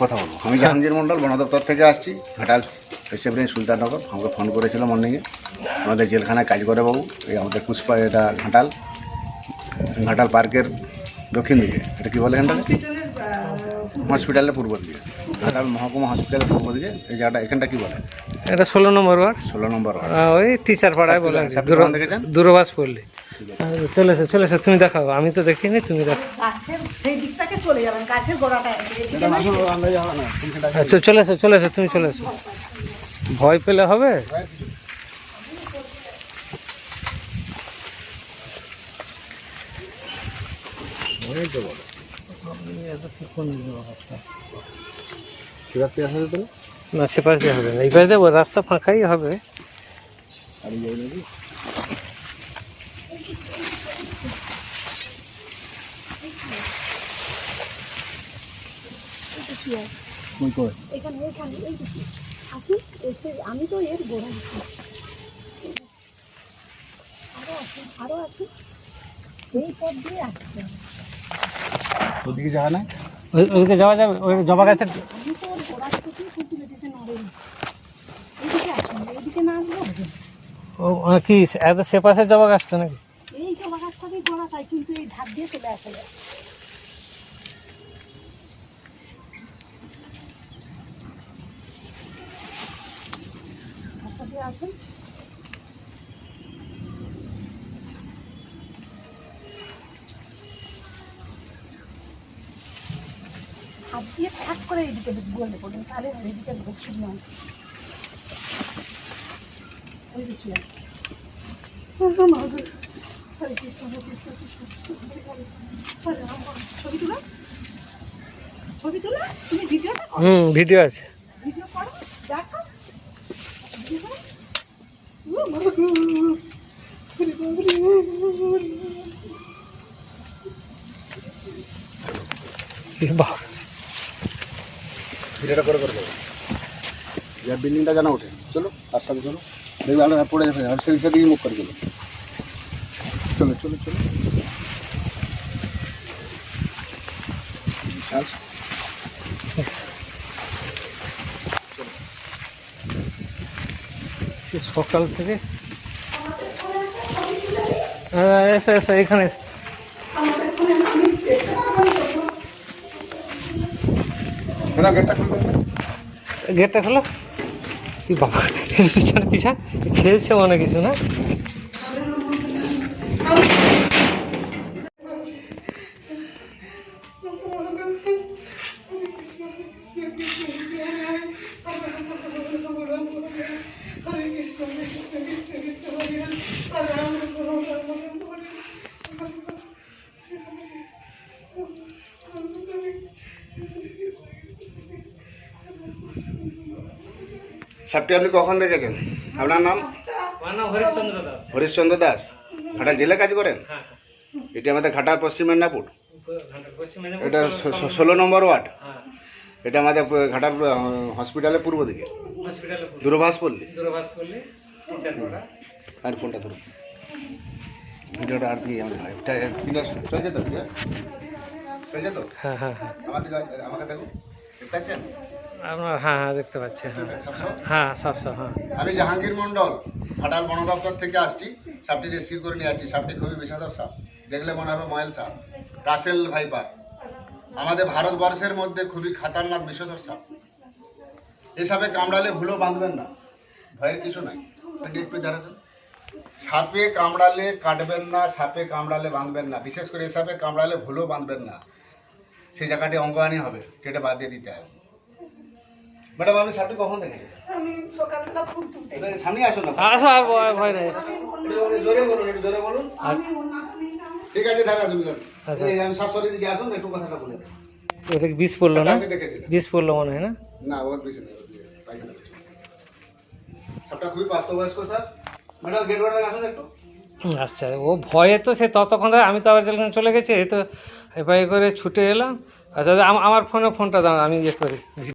কথা বলব। আমি জাহাঙ্গীর মন্ডল বন দপ্তর থেকে আসছি। ঘাটাল রিসেপ্টেন্ট সুলতাননগর আমাকে ফোন করেছিল মর্নিংয়ে আমাদের জেলখানায় কাজ করে বাবু এই আমাদের পুষ্পা এটা ঘাটাল। ঘাটাল পার্কের দক্ষিণ দিকে। এটা কি বলে এখানটা হসপিটালের পূর্ব দিকে। ঘাটাল মহকুমা হসপিটালের পূর্ব দিকে। এই জায়গাটা এখানটা কি বলে? এটা ষোলো নম্বর ওয়ার্ড। ষোলো নম্বর ওয়ার্ড। ওই টিচার পাড়ায় বলে দূরবাস পড়লে চলে এসো চলে এসো তুমি দেখাও আমি তো দেখিনি তুমি দেখো। আচ্ছা চলে এসো চলে এসো তুমি চলে এসো। ভয় পেলে হবে? না? না সে পাশ দিয়ে হবে না এই পাশ দিয়ে রাস্তা ফাঁকাই হবে। আর এই যাই নাকি? কই কই? এখানে এখানে এই দিকে আসুন এসে আমি তো এর গোড়া আরও আসুন এই পথ দিয়ে আসছে। ওদিকে যাওয়া নাই? ওই- ওইদিকে যাওয়া যাবে? ওই জবা গাছের আমি তো ওর গোড়া থেকে দিতে নড়েনি এইদিকে আসুন এইদিকে না না। ও ও কি এত সে পাশে জবা গাছটা নাকি? গাছটাকেই গোড়া চাই কিন্তু এই ধার দিয়ে চলে আসা দিয়ে আসুন। হাত দিয়ে ঠাক করে এইদিকে গলে পড়ুন, তাহলে এইদিকে ঢুকছি নয়। ওই দিকে হুম, ভিডিও আছে। ভিডিওটা করে করে বিল্ডিংটা জানা ওঠে। চলো, তার সাথে চলো। দেখবে আলো পড়ে যাবে। আর মুখ করে চলো। চলো চলো চলো। বিশাল। সকাল থেকে হ্যাঁ, এসো এসো এখানে। গেটটা খোলো। তুই বাবা পিছনে পিছা খেয়েছে মনে কিছু না? সাপটি আপনি কখন দেখেছেন? আপনার নাম? হরিশ্চন্দ্র দাস। হরিশ্চন্দ্র দাস। ঘাটাল জেলে কাজ করেন? হ্যাঁ এটি আমাদের ঘাটাল পশ্চিম মেদিনীপুর। এটা ষোলো নম্বর ওয়ার্ড। হ্যাঁ। এটা আমাদের ঘাটাল হসপিটালের পূর্ব দিকে। দূরভাষ পল্লী আর ফোনটা ধরুন? ভিডিওটা আর কি আমাদের ভাই চলছে তো? চলছে তো? হ্যাঁ হ্যাঁ হ্যাঁ। আমাদের আমাকে দেখুন। দেখতে পাচ্ছেন? আপনার হ্যাঁ হ্যাঁ দেখতে পাচ্ছি হ্যাঁ? হ্যাঁ সব হ্যাঁ। আমি জাহাঙ্গীর মন্ডল ঘাটাল বন দপ্তর থেকে আসছি। সাপটি রেস্কিউ করে নিয়ে আসছি সাপটি খুবই বিষাদর সাপ। দেখলে মনে হবে ময়েল সাপ। Russell viper. আমাদের ভারতবর্ষের মধ্যে খুবই খাতারনাক বিষধর সাপ। এই সাপে কামড়ালে ভুলো বাঁধবেন না। ভয়ের কিছু নাই। একটু একটু দাঁড়াচ্ছেন সাপে কামড়ালে কাটবেন না সাপে কামড়ালে বাঁধবেন না। বিশেষ করে এই সাপে কামড়ালে ভুলো বাঁধবেন না। সেই জায়গাটি অঙ্গহানি হবে কেটে বাদ দিয়ে দিতে হবে। ম্যাডাম আপনি সাপটি কখন দেখেছেন? আমি সকালবেলা ফুল তুলতে এটা সামনে আসুন না। আসো আর ভয় ভয় নেই। জোরে বলুন একটু জোরে বলুন। ঠিক আছে ধারে আসুন আচ্ছা। আমি সব সরিয়ে দিচ্ছি আসুন একটু কথাটা বলে দিন। বিষ পড়ল না? বিষ পড়ল মনে হয় না? না বহুত বেশি নেই ওর দিয়ে পায়খানা করছে। সবটা খুবই প্রাপ্তবয়স্ক স্যার। ম্যাডাম গেট ওয়ার্ডে আসুন একটু। আচ্ছা ও ভয়ে তো সে ততক্ষণ আমি তো আবার যেখানে চলে গেছি এই তো এপাই করে ছুটে এলাম। আচ্ছা আমার ফোনে ফোনটা দাঁড়া আমি ইয়ে করি।